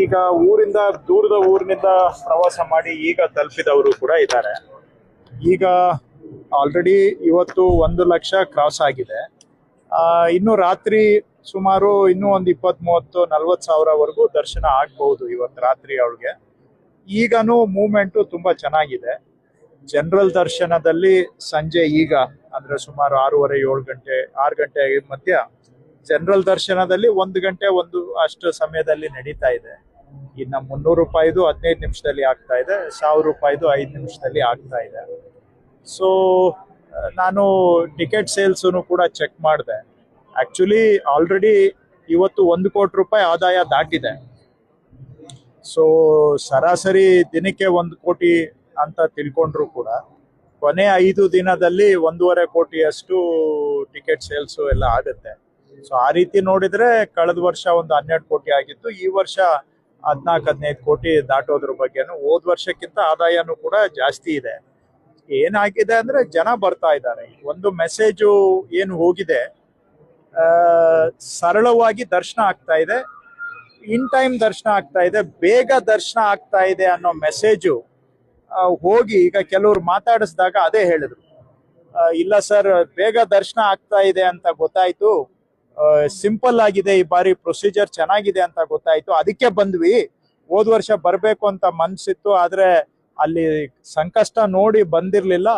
ಈಗ ಊರಿಂದ ದೂರದ ಊರಿನಿಂದ ಪ್ರವಾಸ ಮಾಡಿ ಈಗ ತಲುಪಿದವರು ಕೂಡ ಇದ್ದಾರೆ. ಈಗ ಆಲ್ರೆಡಿ ಇವತ್ತು ಒಂದು ಲಕ್ಷ ಕ್ರಾಸ್ ಆಗಿದೆ. ಇನ್ನು ರಾತ್ರಿ ಸುಮಾರು ಇನ್ನೂ ಒಂದು ಇಪ್ಪತ್ತ್ ಮೂವತ್ತು ನಲ್ವತ್ತು ಸಾವಿರವರೆಗೂ ದರ್ಶನ ಆಗ್ಬಹುದು ಇವತ್ತು ರಾತ್ರಿ ಅವಳಿಗೆ. ಈಗನೂ ಮೂಮೆಂಟ್ ತುಂಬಾ ಚೆನ್ನಾಗಿದೆ. ಜನರಲ್ ದರ್ಶನದಲ್ಲಿ ಸಂಜೆ ಈಗ, ಅಂದ್ರೆ ಸುಮಾರು ಆರೂವರೆ ಏಳು ಗಂಟೆ, ಆರು ಗಂಟೆ ಮಧ್ಯ ಜನರಲ್ ದರ್ಶನದಲ್ಲಿ ಒಂದು ಗಂಟೆ ಒಂದು ಅಷ್ಟು ಸಮಯದಲ್ಲಿ ನಡೀತಾ ಇದೆ. ಇನ್ನು ಮುನ್ನೂರು ರೂಪಾಯಿದು ಹದಿನೈದು ನಿಮಿಷದಲ್ಲಿ ಆಗ್ತಾ ಇದೆ, ಸಾವಿರ ರೂಪಾಯಿದು ಐದು ನಿಮಿಷದಲ್ಲಿ ಆಗ್ತಾ ಇದೆ. ಸೊ ನಾನು ಟಿಕೆಟ್ ಸೇಲ್ಸನ್ನು ಕೂಡ ಚೆಕ್ ಮಾಡಿದೆ. ಆಕ್ಚುಲಿ ಆಲ್ರೆಡಿ ಇವತ್ತು ಒಂದು ಕೋಟಿ ರೂಪಾಯಿ ಆದಾಯ ದಾಟಿದೆ. ಸೊ ಸರಾಸರಿ ದಿನಕ್ಕೆ ಒಂದು ಕೋಟಿ ಅಂತ ತಿಳ್ಕೊಂಡ್ರು ಕೂಡ, ಕೊನೆ ಐದು ದಿನದಲ್ಲಿ ಒಂದೂವರೆ ಕೋಟಿಯಷ್ಟು ಟಿಕೆಟ್ ಸೇಲ್ಸು ಎಲ್ಲ ಆಗುತ್ತೆ. ಸೊ ಆ ರೀತಿ ನೋಡಿದ್ರೆ ಕಳೆದ ವರ್ಷ ಒಂದು ಹನ್ನೆರಡು ಕೋಟಿ ಆಗಿತ್ತು. ಈ ವರ್ಷ ಹದಿನಾಲ್ಕು, ಹದಿನೈದು ಕೋಟಿ ದಾಟೋದ್ರ ಬಗ್ಗೆನು ಹೋದ್ ವರ್ಷಕ್ಕಿಂತ ಆದಾಯನೂ ಕೂಡ ಜಾಸ್ತಿ ಇದೆ. ಏನಾಗಿದೆ ಅಂದ್ರೆ ಜನ ಬರ್ತಾ ಇದ್ದಾರೆ. ಒಂದು ಮೆಸೇಜು ಏನು ಹೋಗಿದೆ ಸರಳವಾಗಿ ದರ್ಶನ ಆಗ್ತಾ ಇದೆ. ಇನ್ ಟೈಮ್ ದರ್ಶನ ಆಗ್ತಾ ಇದೆ. ಬೇಗ ದರ್ಶನ ಆಗ್ತಾ ಇದೆ ಅನ್ನೋ ಮೆಸೇಜು ಹೋಗಿ ಈಗ ಕೆಲವ್ರು ಮಾತಾಡಿಸಿದಾಗ ಅದೇ ಹೇಳಿದ್ರು. ಇಲ್ಲ ಸರ್, ಬೇಗ ದರ್ಶನ ಆಗ್ತಾ ಇದೆ ಅಂತ ಗೊತ್ತಾಯ್ತು. ಸಿಂಪಲ್ ಆಗಿದೆ, ಈ ಬಾರಿ ಪ್ರೊಸೀಜರ್ ಚೆನ್ನಾಗಿದೆ ಅಂತ ಗೊತ್ತಾಯ್ತು. ಅದಕ್ಕೆ ಬಂದ್ವಿ. ಹೋದ್ ವರ್ಷ ಬರ್ಬೇಕು ಅಂತ ಮನ್ಸಿತ್ತು, ಆದ್ರೆ ಅಲ್ಲಿ ಸಂಕಷ್ಟ ನೋಡಿ ಬಂದಿರ್ಲಿಲ್ಲ.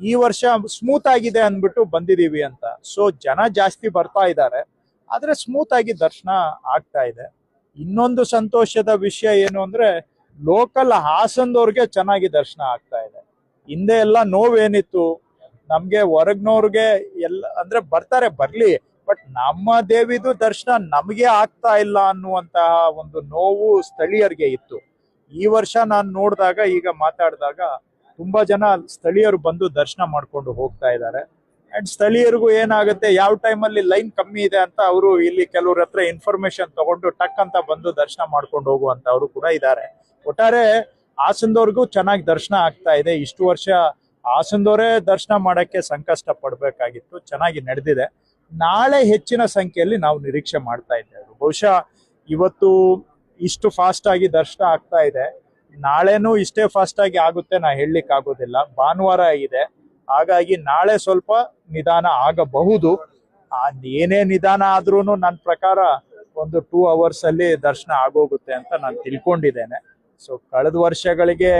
ಈ ವರ್ಷ ಸ್ಮೂತ್ ಆಗಿದೆ ಅಂದ್ಬಿಟ್ಟು ಬಂದಿದೀವಿ ಅಂತ. ಸೊ ಜನ ಜಾಸ್ತಿ ಬರ್ತಾ ಇದ್ದಾರೆ. ಆದ್ರೆ ಸ್ಮೂತ್ ಆಗಿ ದರ್ಶನ ಆಗ್ತಾ ಇದೆ. ಇನ್ನೊಂದು ಸಂತೋಷದ ವಿಷಯ ಏನು ಅಂದ್ರೆ ಲೋಕಲ್ ಹಾಸನ್ದವ್ರಿಗೆ ಚೆನ್ನಾಗಿ ದರ್ಶನ ಆಗ್ತಾ ಇದೆ. ಹಿಂದೆ ಎಲ್ಲ ನೋವೇನಿತ್ತು. ನಮ್ಗೆ ಹೊರಗ್ನವ್ರಿಗೆ ಎಲ್ಲ, ಅಂದ್ರೆ ಬರ್ತಾರೆ, ಬರ್ಲಿ. ಬಟ್ ನಮ್ಮ ದೇವಿದು ದರ್ಶನ ನಮಗೆ ಆಗ್ತಾ ಇಲ್ಲ ಅನ್ನುವಂತಹ ಒಂದು ನೋವು ಸ್ಥಳೀಯರಿಗೆ ಇತ್ತು. ಈ ವರ್ಷ ನಾನು ನೋಡಿದಾಗ, ಈಗ ಮಾತಾಡಿದಾಗ ತುಂಬಾ ಜನ ಸ್ಥಳೀಯರು ಬಂದು ದರ್ಶನ ಮಾಡ್ಕೊಂಡು ಹೋಗ್ತಾ ಇದ್ದಾರೆ. ಅಂಡ್ ಸ್ಥಳೀಯರಿಗೂ ಏನಾಗುತ್ತೆ, ಯಾವ ಟೈಮಲ್ಲಿ ಲೈನ್ ಕಮ್ಮಿ ಇದೆ ಅಂತ ಅವರು ಇಲ್ಲಿ ಕೆಲವ್ರ ಹತ್ರ ಇನ್ಫಾರ್ಮೇಶನ್ ತಗೊಂಡು ಟಕ್ ಅಂತ ಬಂದು ದರ್ಶನ ಮಾಡ್ಕೊಂಡು ಹೋಗುವಂತವ್ರು ಕೂಡ ಇದ್ದಾರೆ. ಒಟ್ಟಾರೆ ಹಾಸನದವ್ರಿಗೂ ಚೆನ್ನಾಗಿ ದರ್ಶನ ಆಗ್ತಾ ಇದೆ. ಇಷ್ಟು ವರ್ಷ ಹಾಸನದವರೇ ದರ್ಶನ ಮಾಡಕ್ಕೆ ಸಂಕಷ್ಟ ಪಡಬೇಕಾಗಿತ್ತು ಚೆನ್ನಾಗಿ ನಡೆದಿದೆ. ನಾಳೆ ಹೆಚ್ಚಿನ ಸಂಖ್ಯೆಯಲ್ಲಿ ನಾವು ನಿರೀಕ್ಷೆ ಮಾಡ್ತಾ ಇದ್ದೇವೆ. ಬಹುಶಃ ಇವತ್ತು ಇಷ್ಟು ಫಾಸ್ಟ್ ಆಗಿ ದರ್ಶನ ಆಗ್ತಾ ಇದೆ. ನಾಳೆನೂ ಇಷ್ಟೇ ಫಾಸ್ಟ್ ಆಗಿ ಆಗುತ್ತೆ, ನಾ ಹೇಳಲಿಕ್ಕೆ ಆಗೋದಿಲ್ಲ ಭಾನುವಾರ ಇದೆ ಹಾಗಾಗಿ ನಾಳೆ ಸ್ವಲ್ಪ ನಿಧಾನ ಆಗಬಹುದು. ಆ, ಏನೇ ನಿಧಾನ ಆದ್ರೂ ನನ್ನ ಪ್ರಕಾರ ಒಂದು ಟೂ ಅವರ್ಸ್ ಅಲ್ಲಿ ದರ್ಶನ ಆಗೋಗುತ್ತೆ ಅಂತ ನಾನು ತಿಳ್ಕೊಂಡಿದ್ದೇನೆ. ಸೊ ಕಳೆದ ವರ್ಷಗಳಿಗೆ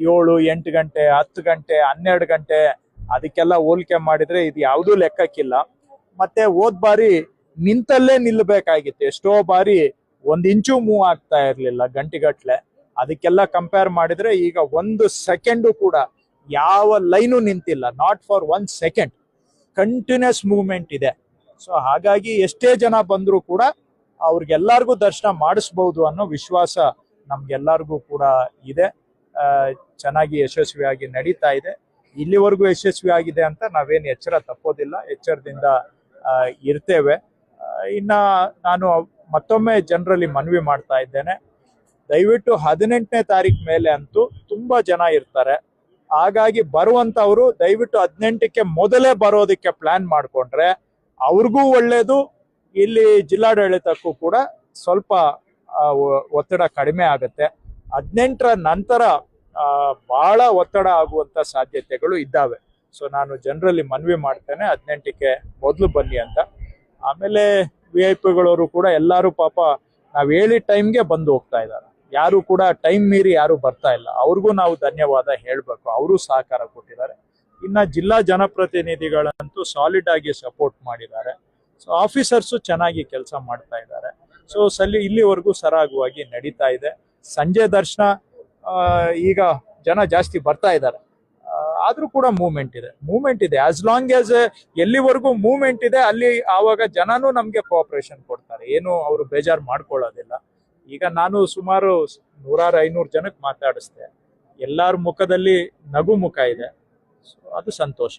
ಏಳು, ಎಂಟು ಗಂಟೆ, ಹತ್ತು ಗಂಟೆ, ಹನ್ನೆರಡು ಗಂಟೆ ಅದಕ್ಕೆಲ್ಲ ಹೋಲಿಕೆ ಮಾಡಿದ್ರೆ ಇದು ಯಾವುದೂ ಲೆಕ್ಕಕ್ಕಿಲ್ಲ. ಮತ್ತೆ ಹೋದ್ ಬಾರಿ ನಿಂತಲ್ಲೇ ನಿಲ್ಬೇಕಾಗಿತ್ತು. ಎಷ್ಟೋ ಬಾರಿ ಒಂದ್ ಇಂಚು ಮೂವ್ ಆಗ್ತಾ ಇರ್ಲಿಲ್ಲ ಗಂಟೆಗಟ್ಲೆ. ಅದಕ್ಕೆಲ್ಲ ಕಂಪೇರ್ ಮಾಡಿದ್ರೆ ಈಗ ಒಂದು ಸೆಕೆಂಡು ಕೂಡ ಯಾವ ಲೈನು ನಿಂತಿಲ್ಲ. Not for one second continuous movement ಇದೆ. ಸೊ ಹಾಗಾಗಿ ಎಷ್ಟೇ ಜನ ಬಂದರೂ ಕೂಡ ಅವ್ರಿಗೆಲ್ಲರಿಗೂ ದರ್ಶನ ಮಾಡಿಸ್ಬಹುದು ಅನ್ನೋ ವಿಶ್ವಾಸ ನಮ್ಗೆಲ್ಲರಿಗೂ ಕೂಡ ಇದೆ. ಚೆನ್ನಾಗಿ ಯಶಸ್ವಿಯಾಗಿ ನಡೀತಾ ಇದೆ. ಇಲ್ಲಿವರೆಗೂ ಯಶಸ್ವಿ ಆಗಿದೆ ಅಂತ ನಾವೇನು ಎಚ್ಚರ ತಪ್ಪೋದಿಲ್ಲ. ಎಚ್ಚರದಿಂದ ಇರ್ತೇವೆ. ಇನ್ನ ನಾನು ಮತ್ತೊಮ್ಮೆ ಜನರಲ್ಲಿ ಮನವಿ ಮಾಡ್ತಾ ಇದ್ದೇನೆ. ದಯವಿಟ್ಟು ಹದಿನೆಂಟನೇ ತಾರೀಕು ಮೇಲೆ ಅಂತೂ ತುಂಬಾ ಜನ ಇರ್ತಾರೆ. ಹಾಗಾಗಿ ಬರುವಂತವ್ರು ದಯವಿಟ್ಟು ಹದಿನೆಂಟಕ್ಕೆ ಮೊದಲೇ ಬರೋದಕ್ಕೆ ಪ್ಲಾನ್ ಮಾಡ್ಕೊಂಡ್ರೆ ಅವ್ರಿಗೂ ಒಳ್ಳೇದು, ಇಲ್ಲಿ ಜಿಲ್ಲಾಡಳಿತಕ್ಕೂ ಕೂಡ ಸ್ವಲ್ಪ ಒತ್ತಡ ಕಡಿಮೆ ಆಗುತ್ತೆ. ಹದಿನೆಂಟರ ನಂತರ ಬಹಳ ಒತ್ತಡ ಆಗುವಂತ ಸಾಧ್ಯತೆಗಳು ಇದ್ದಾವೆ. ಸೊ ನಾನು ಜನರಲ್ಲಿ ಮನವಿ ಮಾಡ್ತೇನೆ, ಹದಿನೆಂಟಕ್ಕೆ ಮೊದಲು ಬನ್ನಿ ಅಂತ. ಆಮೇಲೆ ವಿ ಐ ಪಿಗಳವರು ಕೂಡ ಎಲ್ಲರೂ ಪಾಪ ನಾವು ಹೇಳಿದ ಟೈಮ್ಗೆ ಬಂದು ಹೋಗ್ತಾ ಇದ್ದಾರೆ. ಯಾರು ಕೂಡ ಟೈಮ್ ಮೀರಿ ಯಾರು ಬರ್ತಾ ಇಲ್ಲ. ಅವ್ರಿಗೂ ನಾವು ಧನ್ಯವಾದ ಹೇಳಬೇಕು. ಅವರು ಸಹಕಾರ ಕೊಟ್ಟಿದ್ದಾರೆ. ಇನ್ನ ಜಿಲ್ಲಾ ಜನಪ್ರತಿನಿಧಿಗಳಂತೂ ಸಾಲಿಡ್ ಆಗಿ ಸಪೋರ್ಟ್ ಮಾಡಿದ್ದಾರೆ. ಸೊ ಆಫೀಸರ್ಸು ಚೆನ್ನಾಗಿ ಕೆಲಸ ಮಾಡ್ತಾ ಇದ್ದಾರೆ. ಸೊ ಸಲ್ಲಿ ಇಲ್ಲಿವರೆಗೂ ಸರಾಗವಾಗಿ ನಡೀತಾ ಇದೆ. ಸಂಜೆ ದರ್ಶನ ಈಗ ಜನ ಜಾಸ್ತಿ ಬರ್ತಾ ಇದ್ದಾರೆ. ಆದ್ರೂ ಕೂಡ ಮೂವ್ಮೆಂಟ್ ಇದೆ. ಮೂವ್ಮೆಂಟ್ ಇದೆ. ಆಸ್ ಲಾಂಗ್ ಆಸ್ ಎಲ್ಲಿವರೆಗೂ ಮೂವ್ಮೆಂಟ್ ಇದೆ, ಅಲ್ಲಿ ಆವಾಗ ಜನನೂ ನಮ್ಗೆ ಕೋಆಪರೇಷನ್ ಕೊಡ್ತಾರೆ. ಏನು ಅವರು ಬೇಜಾರು ಮಾಡ್ಕೊಳ್ಳೋದಿಲ್ಲ. ಈಗ ನಾನು ಸುಮಾರು ನೂರಾರು ಐನೂರು ಜನಕ್ಕೆ ಮಾತಾಡಿಸ್ದೆ. ಎಲ್ಲಾರ ಮುಖದಲ್ಲಿ ನಗು ಮುಖ ಇದೆ. ಅದು ಸಂತೋಷ.